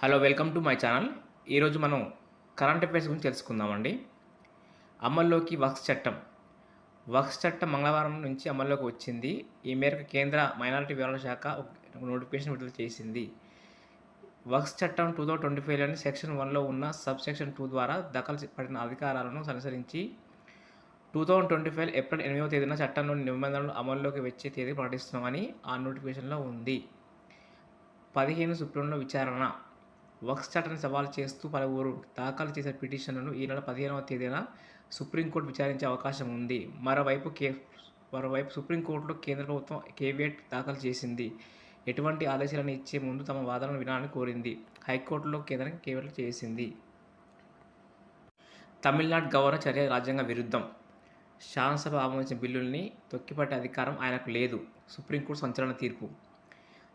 Hello welcome to my channel. ఈరోజు మనం current affairs గురించి తెలుసుకుందామండి. అమల్లోకి వక్స్ చట్టం. వక్స్ చట్టం మంగళవారం నుంచి అమల్లోకి వచ్చింది. ఈ మేరకు కేంద్ర మైనారిటీ వ్యవహారాల శాఖ ఒక నోటిఫికేషన్ విడుదల చేసింది. వక్స్ చట్టం టూ థౌజండ్ ట్వంటీ ఫైవ్లోని సెక్షన్ వన్లో ఉన్న సబ్ సెక్షన్ టూ ద్వారా దఖలు పడిన అధికారాలను అనుసరించి two thousand twenty five April ఎనిమిదవ తేదీన చట్టంలోని నిబంధనలు అమల్లోకి వచ్చే తేదీ ప్రకటిస్తున్నామని ఆ నోటిఫికేషన్లో ఉంది. పదిహేను సుప్రీంలో విచారణ. వక్స్ చట్టాన్ని సవాల్ చేస్తూ పలువురు దాఖలు చేసిన పిటిషన్లను ఈ నెల పదిహేనవ తేదీన సుప్రీంకోర్టు విచారించే అవకాశం ఉంది. మరోవైపు కే మరోవైపు సుప్రీంకోర్టులో కేంద్ర ప్రభుత్వం కేవియట్ దాఖలు చేసింది. ఎటువంటి ఆదేశాలను ఇచ్చే ముందు తమ వాదనను వినాలని కోరింది. హైకోర్టులో కేంద్రం కేవియట్ చేసింది. తమిళనాడు గవర్నర్ చర్య రాజ్యాంగ విరుద్ధం. శాసనసభ ఆమోదించిన బిల్లుల్ని తొక్కిపట్టే అధికారం ఆయనకు లేదు. సుప్రీంకోర్టు సంచలన తీర్పు.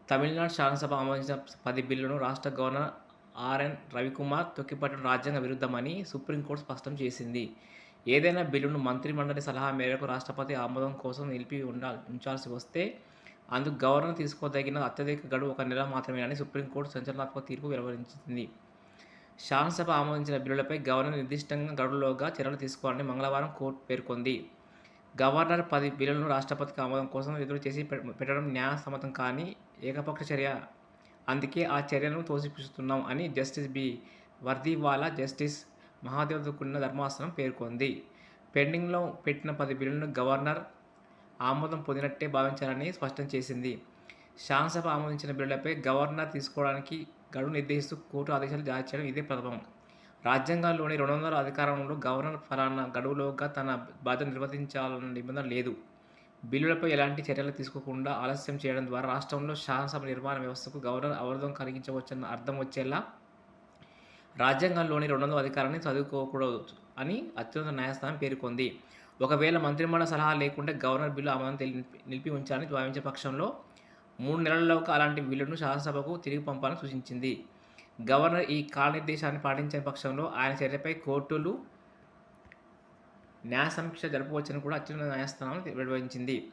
తమిళనాడు శాసనసభ ఆమోదించిన పది బిల్లును రాష్ట్ర గవర్నర్ ఆర్ఎన్ రవికుమార్ తొక్కిపట్టడం రాజ్యాంగ విరుద్ధమని సుప్రీంకోర్టు స్పష్టం చేసింది. ఏదైనా బిల్లును మంత్రిమండలి సలహా మేరకు రాష్ట్రపతి ఆమోదం కోసం నిలిపి ఉండా ఉంచాల్సి వస్తే అందుకు గవర్నర్ తీసుకోదగిన అత్యధిక గడువు ఒక నెల మాత్రమేనని సుప్రీంకోర్టు సంచలనాత్మక తీర్పు వెలువరించింది. శాసనసభ ఆమోదించిన బిల్లులపై గవర్నర్ నిర్దిష్టంగా గడువులోగా చర్యలు తీసుకోవాలని మంగళవారం కోర్టు పేర్కొంది. గవర్నర్ పది బిల్లులను రాష్ట్రపతికి ఆమోదం కోసం ఎదురు చేసి పె- పెట్టడం న్యాయసమ్మతం కానీ ఏకపక్ష చర్య అందుకే ఆ చర్యలను తోసిపుస్తున్నాం అని జస్టిస్ బి. వర్దీవాలా జస్టిస్ మహాదేవ్కున్న ధర్మాసనం పేర్కొంది. పెండింగ్లో పెట్టిన పది బిల్లులను గవర్నర్ ఆమోదం పొందినట్టే భావించాలని స్పష్టం చేసింది. శాసనసభ ఆమోదించిన బిల్లులపై గవర్నర్ తీసుకోవడానికి గడువు నిర్దేశిస్తూ కోర్టు ఆదేశాలు జారీ చేయడం ఇదే ప్రథమం. రాజ్యాంగంలోని రెండు వందల అధికారంలో గవర్నర్ ఫలానా గడువులోగా తన బాధ్యత నిర్వర్తించాలన్న నిబంధన లేదు. బిల్లులపై ఎలాంటి చర్యలు తీసుకోకుండా ఆలస్యం చేయడం ద్వారా రాష్ట్రంలో శాసనసభ నిర్మాణ వ్యవస్థకు గవర్నర్ అవరోధం కలిగించవచ్చన్న అర్థం వచ్చేలా రాజ్యాంగంలోని రెండు వందల అధికారాన్ని చదువుకోకూడదు అని అత్యున్నత న్యాయస్థానం పేర్కొంది. ఒకవేళ మంత్రిమండలి సలహా లేకుండా గవర్నర్ బిల్లు ఆమోదం నిలిపి ఉంచాలని భావించే పక్షంలో మూడు నెలల్లోగా అలాంటి బిల్లును శాసనసభకు తిరిగి పంపాలని సూచించింది. గవర్నర్ ఈ కాలనిర్దేశాన్ని పాటించని పక్షంలో ఆయన చర్యపై కోర్టులు న్యాయ సమీక్ష జరపవచ్చని కూడా అత్యున్నత న్యాయస్థానం వెలువరించింది.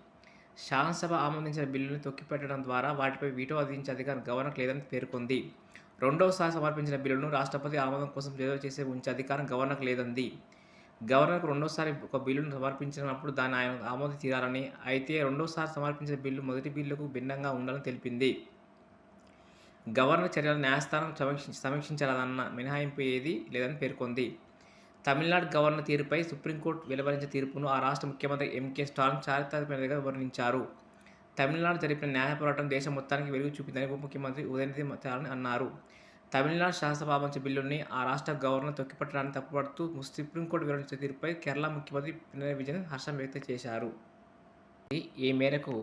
శాసనసభ ఆమోదించిన బిల్లును తొక్కిపెట్టడం ద్వారా వాటిపై వీటో విధించే అధికారం గవర్నర్ లేదని పేర్కొంది. రెండవసారి సమర్పించిన బిల్లును రాష్ట్రపతి ఆమోదం కోసం రిజర్వ్ చేసే ఉంచే అధికారం గవర్నర్కు లేదంది. గవర్నర్కు రెండోసారి ఒక బిల్లును సమర్పించినప్పుడు దాన్ని ఆయన ఆమోద తీరాలని అయితే రెండోసారి సమర్పించిన బిల్లు మొదటి బిల్లుకు భిన్నంగా ఉండాలని తెలిపింది. గవర్నర్ చర్యలు న్యాయస్థానం సమీక్ష సమీక్షించాలన్న మినహాయింపు ఏది లేదని పేర్కొంది. తమిళనాడు గవర్నర్ తీరుపై సుప్రీంకోర్టు వెలువరించిన తీర్పును ఆ రాష్ట్ర ముఖ్యమంత్రి ఎంకే స్టాలిన్ చారిత్రాత్మకంగా వర్ణించారు. తమిళనాడు జరిపిన న్యాయ పోరాటం దేశం మొత్తానికి వెలుగు చూపిందని ఉప ముఖ్యమంత్రి ఉదయనిధి స్టాలిన్ అన్నారు. తమిళనాడు శాసనసభ ఆమోదించిన బిల్లుని ఆ రాష్ట్ర గవర్నర్ తొక్కిపట్టడానికి తప్పుపడుతూ సుప్రీంకోర్టు వివరించిన తీర్పుపై కేరళ ముఖ్యమంత్రి పినరయి విజయన్ హర్షం వ్యక్తం చేశారు. ఈ మేరకు?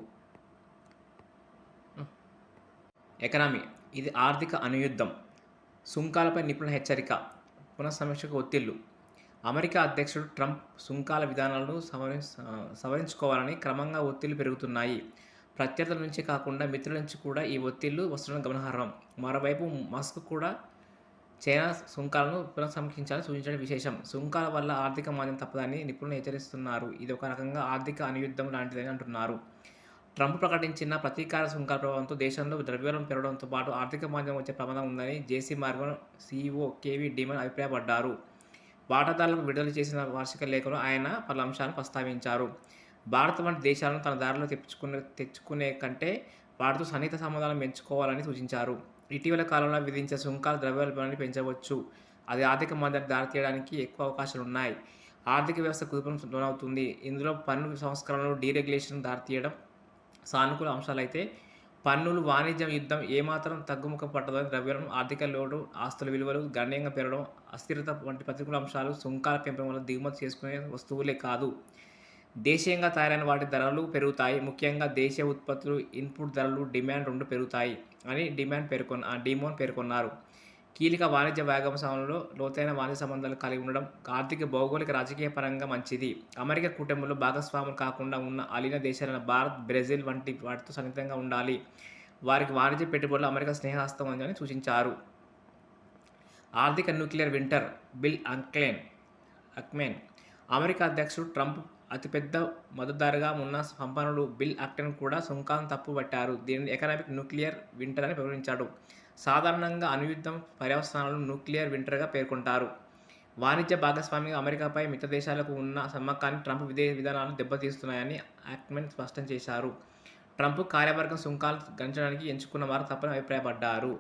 ఎకనామీ. ఇది ఆర్థిక అనుయుద్ధం సుంకాలపై నిపుణుల హెచ్చరిక. పునఃసమీక్షకు ఒత్తిళ్ళు. అమెరికా అధ్యక్షుడు ట్రంప్ సుంకాల విధానాలను సవరి సవరించుకోవాలని క్రమంగా ఒత్తిళ్ళు పెరుగుతున్నాయి. ప్రత్యర్థుల నుంచి కాకుండా మిత్రుల నుంచి కూడా ఈ ఒత్తిళ్ళు వస్తున్న గమనార్హం. మరోవైపు మస్క్ కూడా చైనా సుంకాలను పునఃసమీక్షించాలని సూచించడం విశేషం. సుంకాల వల్ల ఆర్థిక మాంద్యం తప్పదని నిపుణులు హెచ్చరిస్తున్నారు. ఇది ఒక రకంగా ఆర్థిక అనుయుద్ధం లాంటిదని అంటున్నారు. ట్రంప్ ప్రకటించిన ప్రతీకార సుంకాల ప్రభావంతో దేశంలో ద్రవ్యోల్బణం పెరగడంతో పాటు ఆర్థిక మాంద్యం వచ్చే ప్రమాదం ఉందని జేసీ మార్గన్ సీఈఓ కేవీ డిమన్ అభిప్రాయపడ్డారు. వాటాదారులకు విడుదల చేసిన వార్షిక లేఖలో ఆయన పలు అంశాలను ప్రస్తావించారు. భారత్ వంటి దేశాలను తన దారిలో తెచ్చుకునే తెచ్చుకునే కంటే వాటితో సన్నిహిత సంబంధాలను పెంచుకోవాలని సూచించారు. ఇటీవల కాలంలో విధించే సుంకాలు ద్రవ్యోల్బణాన్ని పెంచవచ్చు. అది ఆర్థిక మాంద్యానికి దారితీయడానికి ఎక్కువ అవకాశాలు ఉన్నాయి ఆర్థిక వ్యవస్థ కుదుపును లోనవుతుంది ఇందులో పన్ను సంస్కరణలు డీరెగ్యులేషన్ దారితీయడం సానుకూల అంశాలైతే పన్నులు వాణిజ్యం యుద్ధం ఏమాత్రం తగ్గుముఖ పట్టదని ద్రవ్యోల్బణం ఆర్థిక లోటు ఆస్తుల విలువలు గణనీయంగా పెరగడం అస్థిరత వంటి ప్రతికూల అంశాలు సుంకాల పెంపడం వల్ల దిగుమతి చేసుకునే వస్తువులే కాదు. దేశీయంగా తయారైన వాటి ధరలు పెరుగుతాయి. ముఖ్యంగా దేశీయ ఉత్పత్తులు ఇన్పుట్ ధరలు డిమాండ్ రెండు పెరుగుతాయి అని డిమాండ్ పేర్కొన్న డిమోన్ పేర్కొన్నారు. కీలక వాణిజ్య వ్యాగమ సమయంలో లోతైన వాణిజ్య సంబంధాలు కలిగి ఉండడం ఆర్థిక భౌగోళిక రాజకీయ పరంగా మంచిది. అమెరికా కూటమిలో భాగస్వాములు కాకుండా ఉన్న అలీన దేశాలైన భారత్ బ్రెజిల్ వంటి వాటితో సన్నిహితంగా ఉండాలి. వారికి వాణిజ్య పెట్టుబడులు అమెరికా స్నేహాస్తం అని సూచించారు. ఆర్థిక న్యూక్లియర్ వింటర్ బిల్ అంక్లేన్ అక్మెన్. అమెరికా అధ్యక్షుడు ట్రంప్ అతిపెద్ద మద్దతుదారుగా ఉన్న సంపన్నుడు బిల్ అక్టన్ కూడా సుంకాన్ తప్పు పట్టారు దీనిని ఎకనామిక్ న్యూక్లియర్ వింటర్ అని వివరించాడు సాధారణంగా అణుయుద్ధం పర్యవసానాలను న్యూక్లియర్ వింటర్గా పేర్కొంటారు. వాణిజ్య భాగస్వామిగా అమెరికాపై మిత్ర దేశాలకు ఉన్న సమ్మకాన్ని ట్రంప్ విదే విధానాలు దెబ్బతీస్తున్నాయని యాక్మెన్ స్పష్టం చేశారు. ట్రంప్ కార్యవర్గం సుంకాలు గణించడానికి ఎంచుకున్న వారు తప్పని అభిప్రాయపడ్డారు.